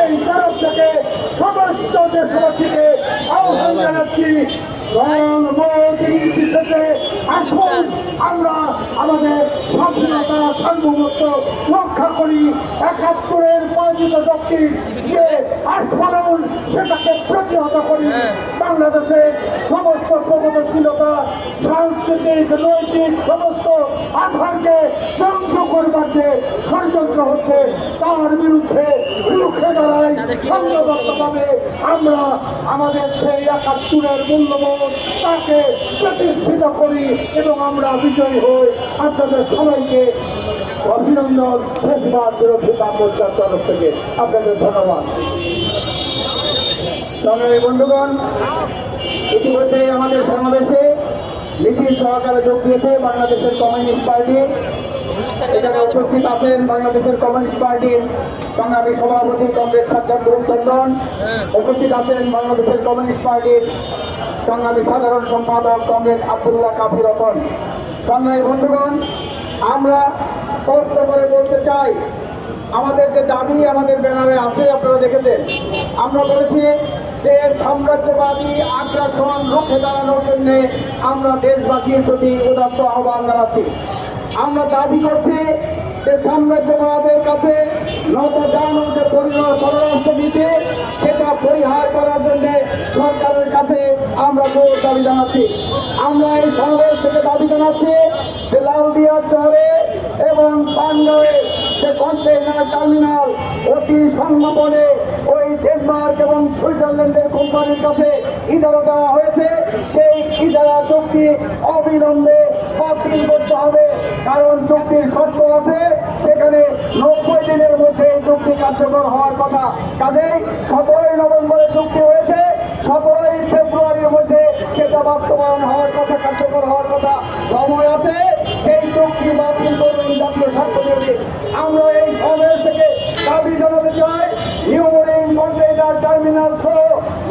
সেই তরফ থেকে সমস্ত দেশবাসীকে আহ্বান জানাচ্ছি। আমরা আমাদের স্বাধীনতা সার্বভৌমত্ব রক্ষা করি। একাত্তরের পরাজিত শক্তির যে আস্ফালন, সেটাকে প্রতিহত করি। বাংলাদেশের সমস্ত প্রগতিশীলতা, সাংস্কৃতিক, নৈতিক সমস্ত আধারকে ধ্বংস করবার যে ষড়যন্ত্র হচ্ছে, তার বিরুদ্ধে রুখে দাঁড়াই আমরা আমাদের সেই একাত্তরের মূল্যবোধ তাকে প্রতিষ্ঠিত করি এবং আমরা বিজয়ী হই। আপনাদের সবাইকে অভিনন্দন। ফেসবাদ বিরোধী মোর্চার তরফ থেকে আপনাদের ধন্যবাদ। সংগ্রামী বন্ধুগণ ইতিমধ্যে আমাদের সমাবেশে নীতির সহকারে যোগ দিয়েছে বাংলাদেশের কমিউনিস্ট পার্টি। এখানে উপস্থিত আছেন বাংলাদেশের কমিউনিস্ট পার্টির সংগ্রামী সভাপতি কংগ্রেস সাজ্জাদ চন্দন। উপস্থিত আছেন বাংলাদেশের কমিউনিস্ট পার্টির সংগ্রামী সাধারণ সম্পাদক কংগ্রেস আবদুল্লাহ কাফি রতন। সংগ্রামী বন্ধুগণ, আমরা স্পষ্ট করে বলতে চাই, আমাদের যে দাবি, আমাদের ব্যানারে আছে, আপনারা দেখেছেন। আমরা বলেছি যে সাম্রাজ্যবাদী আগ্রাসন রুখে দাঁড়ানোর জন্য আমরা দেশবাসীর প্রতি উদাত্ত আহ্বান জানাচ্ছি। আমরা দাবি করছি যে সাম্রাজ্যবাদের কাছে নত জানো যে পরিণত পররাষ্ট্র নীতি, সেটা পরিহার করার জন্য সরকারের কাছে আমরা জোর দাবি জানাচ্ছি। আমরা এই সমাবেশ থেকে দাবি জানাচ্ছি যে লালদিয়া শহরে এবং পানগাঁওয়ে যে কন্টেইনার টার্মিনাল অতি ওই ডেনমার্ক এবং সুইজারল্যান্ডের কোম্পানির কাছে ইজারা দেওয়া হয়েছে। সেই ইজারা চুক্তি অবিলম্বে বাতিল করতে হবে। কারণ চুক্তির শর্ত আছে, সেখানে নব্বই দিনের মধ্যে এই চুক্তি কার্যকর হওয়ার কথা। কাজেই সতেরোই নভেম্বরে চুক্তি হয়েছে, সতেরোই ফেব্রুয়ারির মধ্যে সেটা বাস্তবায়ন হওয়ার কথা, কার্যকর হওয়ার কথা সময় আছে। সেই চুক্তি বাতিল করবেন জাতীয় স্বার্থ আমরা টার্মিনাল সহ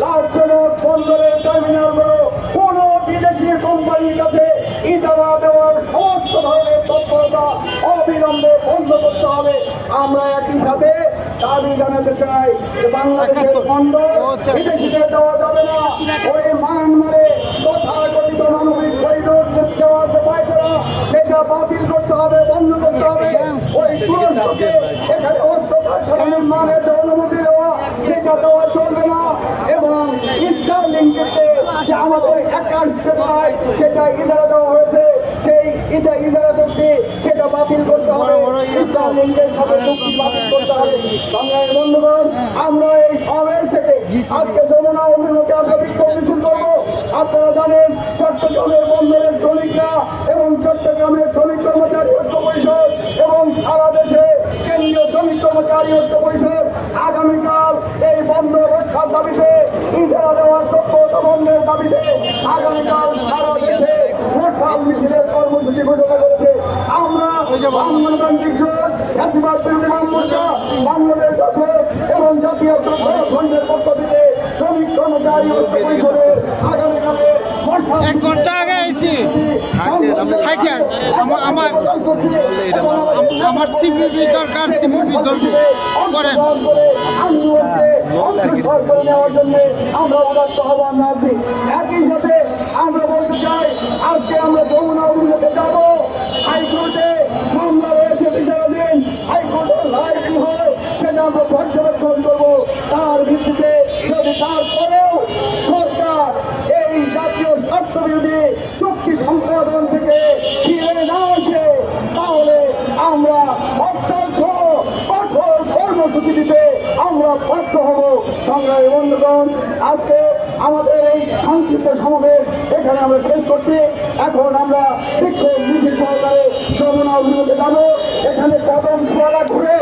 লাভজনক বন্দরের টার্মিনালগুলো কোনো বিদেশি কোম্পানির কাছে ইজারা দেওয়ার সমস্ত ধরনের তৎপরতা অবিলম্বে বন্ধ করতে হবে। আমরা একই সাথে দাবি জানাতে চাই যে বাংলাদেশের বন্দর বিদেশিদের দেওয়া যাবে না। ওই মায়ানমারে তথাকথিত মানবিক করিডোর দেওয়া যে পায়তারা সেটা বাতিল করতে হবে বন্ধ করতে হবে। ওই তুরস্ককে এখানে অস্ত্র কারখানা নির্মাণের অনুমতি দেওয়া চলবে না এবং স্টারলিংকে যে আমাদের একাশ পায় সেটা ইজারা দেওয়া হয়েছে সেই ইজারা চুক্তি সেটা বাতিল করতে হবে। স্টারলিংকের সাথে চুক্তি বাতিল করতে হবে। বাংলাদেশ বন্ধুগণ আমরা এই সমাবেশ থেকে আজকে যমুনা অভিমুখে আমরা বিক্ষোভ মিছিল করব। আপনারা জানেন চট্টগ্রামের বন্দরের শ্রমিকরা এবং চট্টগ্রামের শ্রমিক কর্মচারী ঐক্য পরিষদ এবং সারা দেশে কেন্দ্রীয় শ্রমিক কর্মচারী ঐক্য পরিষদ আগামীকাল এই বন্ধ রক্ষার দাবিতে ইজারা দেওয়ার চক্রত বন্ধের দাবিতে আগামীকাল সারা দেশে মশাল মিছিলের কর্মসূচি ঘোষণা করেছে। আমরা বাংলাতান্ত্রিক জোট বাংলাদেশ আছে এবং জাতীয় পক্ষ থেকে শ্রমিক, কর্মচারী আগামীকালের মশাল থাকে। আমার আমার আমার সিপিপি দরকার সিপিপি দরকার। আমরা সাথে আমরা বলতে চাই, আজকে আমরা যমুনা অভিযোগে কর্মসূচি দিতে আমরা বাধ্য হব। সংগ্রামী বন্ধুগণ, আজকে আমাদের এই সংক্ষিপ্ত সমাবেশ এখানে আমরা শেষ করছি। এখন আমরা বিক্ষোভ মিছিল সহকারে যমুনা অভিমুখে যাব। এখানে কদম ফোয়ারা ঘুরে